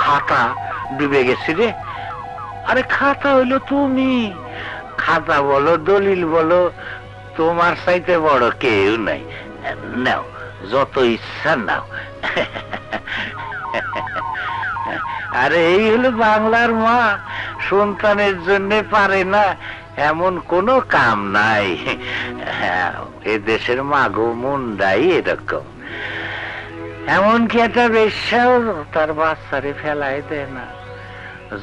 খাতা ডুবে গেছে রে। আরে খাতা হইল তুমি। খাতা বলো, দলিল বলো, তোমার চাইতে বড় কেউ নাই। নাও, যত ইচ্ছা নাও। আরে এই হলো বাংলার মা। সন্তানের জন্য পারে না, এমন কোনো কাম নাই। এ দেশের মাগো মুন্ডাই এরকম। এমনকি একটা বেশ্যাও তার বাচ্চারে ফেলাই দেয় না।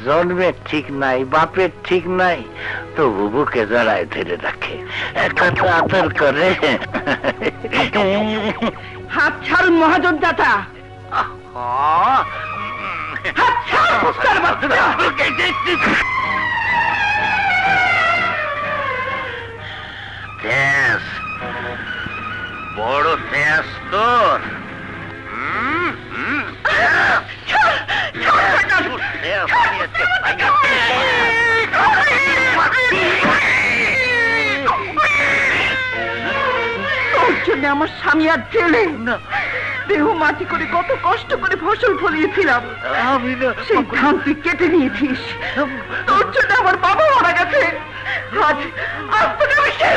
জন্মের ঠিক নাই বাপের ঠিক নাই তবু বুকে জড়ায় ধরে রাখে। কত আদর করে। হাত ছাড়ুন মহাজন দাতা হাত বড় তেজ তোর। জন্য আমার স্বামী আর জেলে দেহ মাটি করে কত কষ্ট করে ফসল ফলিয়েছিলাম। সেই ধান তুই কেটে নিয়েছিস। তোর জন্য আমার বাবা মারা গেছে। আজ আজ তোকে আমি শেষ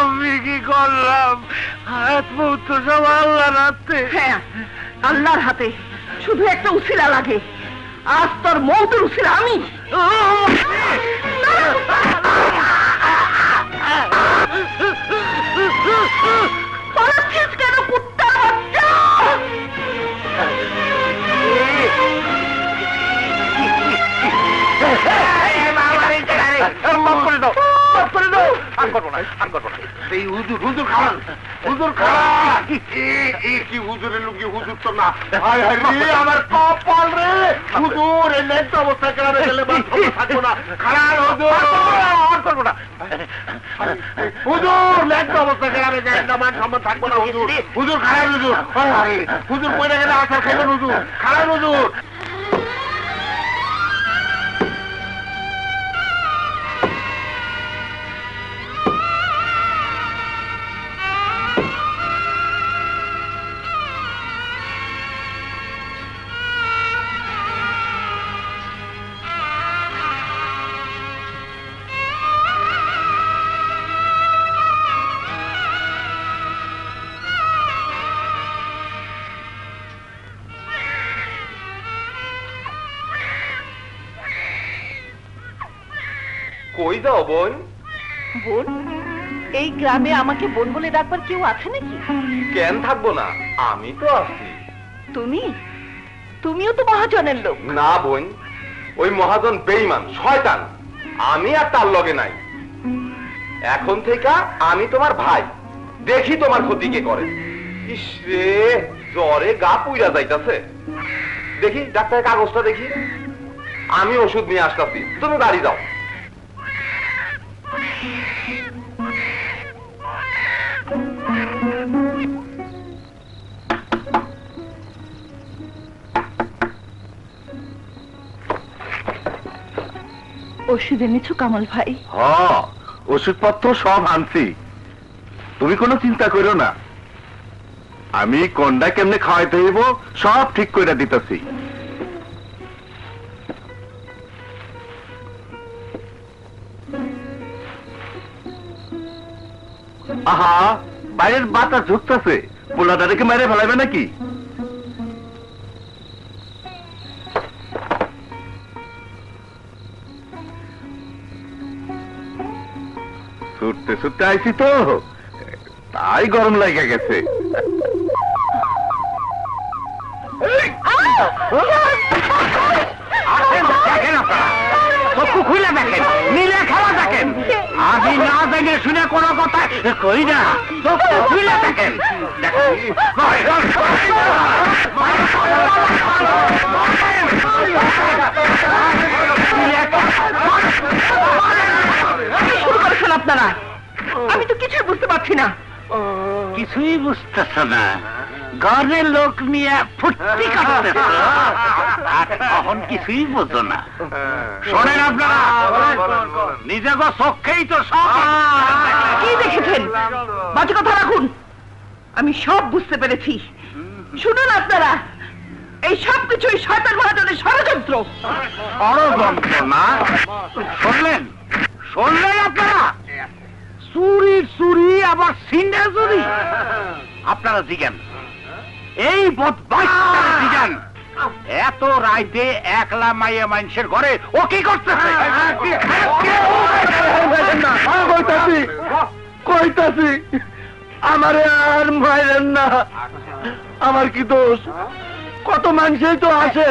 আমি কি করলাম হাত সব আল্লাহ রাতে হ্যাঁ আল্লাহর হাতে শুধু একটা উসিলা লাগে আজ তোর মৌতের উসিলা আমি পালাচ্ছিস করব না আর করব না এই হুজুর হুজুর খান হুজুর খান এ কি হুজুরের লুকি হুজুর তো না। হায় হায় রে আমার কপাল রে। হুজুর এই লেট অবস্থা কেলারে গেলে থাকব না। খারাপ হুজুর। আর করব না হুজুর লেট অবস্থা কেলারে গেলে মান সম্মান থাকব না হুজুর। হুজুর খারাপ হুজুর। হুজুর পড়ে গেলে আসার খাইবেন হুজুর। খারাপ হুজুর। কই যাও বোন। বোন? এই গ্রামে আমাকে বোন বলে ডাকবার কেউ আছে নাকি? কেন থাকব না? আমি তো আছি। তুমি? তুমিও তো মহাজনের লোক। না বোন। ওই মহাজন বেইমান শয়তান। আমি আর তার লগে নাই। এখন থেকে আমি তোমার ভাই। দেখি তোমার ক্ষতি কে করে। ইস রে জ্বরে গা পুইরা যাইতাছে। দেখি ডাক্তারের কাগজটা দেখি। আমি ওষুধ নিয়ে আসতাছি। তুমি বাড়ি যাও। ওষুধ এনেছো কামাল ভাই? হ, ওষুধপত্র সব আনছি। তুমি কোনো চিন্তা করো না। আমি কোনটা কেমনে খাওয়াইতে হইব, সব ঠিক করে দিতেছি। আহা, বাইরের বাতাস ঢুকতেছে পোলাটাকে মেরে ফেলাবে নাকি? ছুটতে আইছি তো। তাই গরম লাগে গেছে। দেখেন আপনারা। কিছুই বুঝতে পারছি না। কিছুই বুঝতেছ না। ঘরের লোক নিয়ে ফুর্তি করতেছ। আর তখন কিছুই বোঝো না। শোনেন আপনারা নিজেকে চোখেই তো সব। কি দেখেছেন? বাজে কথা রাখুন। আমি সব বুঝতে পেরেছি। শুনুন আপনারা এই সব কিছুই শয়তান মহাজনের ষড়যন্ত্র। ষড়যন্ত্র না শুনলেন? শুনলেন আপনারা? চুরি চুরি আবার সিন্ডা চুরি। আপনারা জিজ্ঞান এই জিজ্ঞান এত রাইতে একলা মাইয়া মানুষের ঘরে ও কি করতেছে? কইতাছি কইতাছি আমারে আর মাইরেন না। আমার কি দোষ? কত মানুষই তো আসে।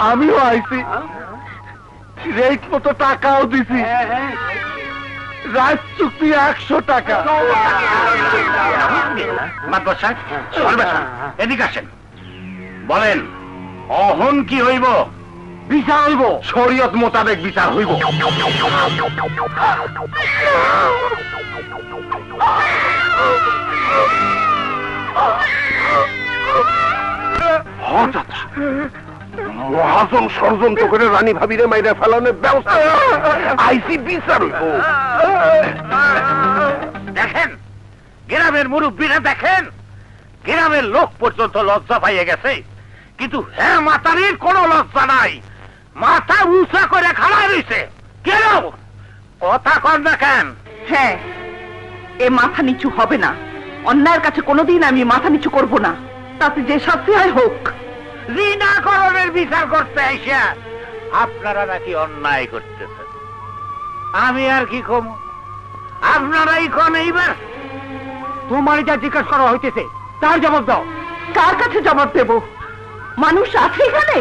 আমিও আইছি। রেট মতো টাকাও দিছি। রাত চুক্তি একশো টাকা। মাতবর সাহেব চলবে স্যার। এদিকে আসেন। বলেন অহন কি হইব? বিচার হইব। শরীয়ত মোতাবেক বিচার হইব। হঠাৎ মহাজন ষড়যন্ত্র করে রানী ভাবিরে মাইরে ফেলানোর ব্যবস্থা আইসি বিচার হইব। দেখেন গ্রামের মুরব্বীরা দেখেন গ্রামের লোক পর্যন্ত লজ্জা পাইয়ে গেছে। কিন্তু হ্যাঁ মাতারির কোনো লজ্জা নাই। মাথা উঁচা করে খাড়া রয়েছে কেন কথা কন দেখেন হ্যাঁ এ মাথা নিচু হবে না। অন্যায়ের কাছে কোনোদিন আমি মাথা নিচু করব না। তাতে যে শাস্তি হয় হোক। ঋণাকরণের বিচার করতে আইসা আপনারা নাকি অন্যায় করতেছেন। আমি আর কি কম? আপনারাই কন এইবার তোমার যা জিজ্ঞেস করা হইতেছে, তার জবাব দাও। কার কাছে জবাব দেব? মানুষ আছে এখানে?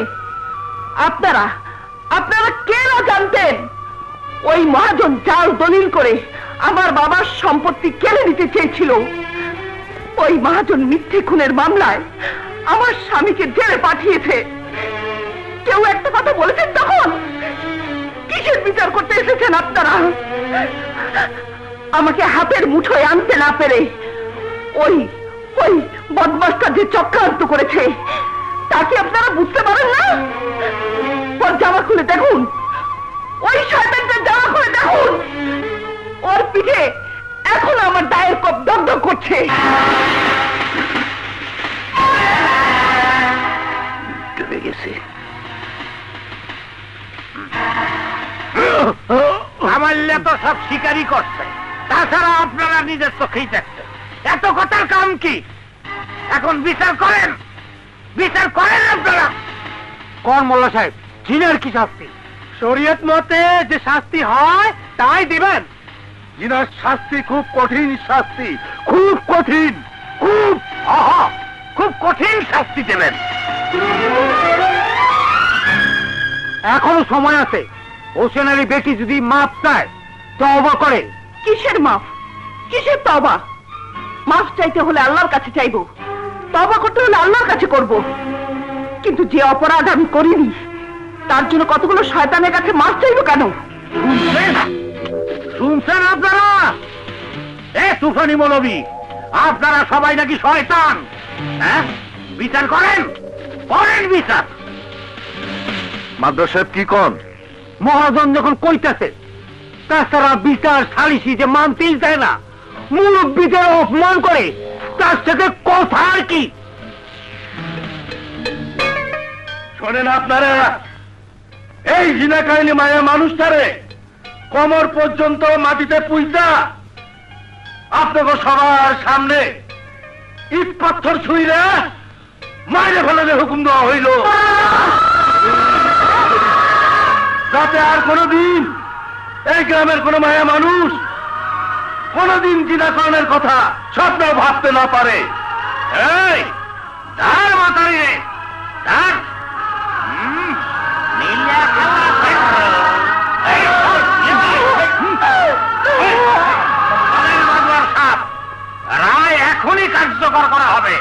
আপনারা আপনারা কে না জানতেন? ওই মহাজন জাল দলিল করে আমার বাবার সম্পত্তি কেড়ে নিতে চেয়েছিল। ওই মহাজন মিথ্যে খুনের মামলায় আমার স্বামীকে জেলে পাঠিয়েছে। কেউ একটা কথা বলেছেন তখন? কিসের বিচার করতে এসেছেন আপনারা? আমাকে হাতের মুঠোয় আনতে না পেরে ওই ওই বদমাসটা যে চক্রান্ত করেছে তাকে আপনারা বুঝতে পারেন না? ওর জামা খুলে দেখুন। ওই শয়তানটা জামা খুলে দেখুন। ওর পিঠে এখন আমার দায়ের কপ দগ্ধ করছে। ডুবে গেছে। আমাল্যা তো সব শিকারই করছে। তাছাড়া আপনারা নিজের চোখেই দেখছেন। এত কথার কাম কি? এখন বিচার করেন। বিচার করেন আপনারা। কর মোল্লা সাহেব চিনের কি শাস্তি? শরীয়ত মতে যে শাস্তি হয় তাই দিবেন। জিনার শাস্তি খুব কঠিন শাস্তি খুব কঠিন খুব আহা। খুব কঠিন শাস্তি দেবেন। এখনও সময় আছে। হোসেন আলী বেটি যদি মাপ চায় তবা করে। কিসের মাফ? কিসের তবা মাফ চাইতে হলে আল্লাহর কাছে চাইব। তবা করতে হলে আল্লাহর কাছে করব। কিন্তু যে অপরাধ আমি করিনি তার জন্য কতগুলো শয়তানের কাছে মাফ চাইব কেন? শুনছেন? আপনারা? এ তুফানি মৌলবী আপনারা সবাই নাকি শয়তান? হ্যাঁ? বিচার করেন? করেন বিচার। মাদ্রাস সাহেব কি কন? মহাজন যখন কইতেছে তাছাড়া বিচার সালিসি যে মানতেই দেয় না মুরব্বীদের অপমান করে, তার সাথে কথা আর কি? শোনেন আপনারা, এই জিনা কাহিনী মায়া মানুষটারে কমর পর্যন্ত মাটিতে পুইতা, আপনাকে সবার সামনে ইট পাথর ছুঁইরে মাইরে ফেলার হুকুম দেওয়া হইল। যাতে আর কোনদিন এই গ্রামের কোন মায়া মানুষ কোনদিন জিনাকরণের কথা স্বপ্ন ভাবতে না পারে রায় এখনই কার্যকর করা হবে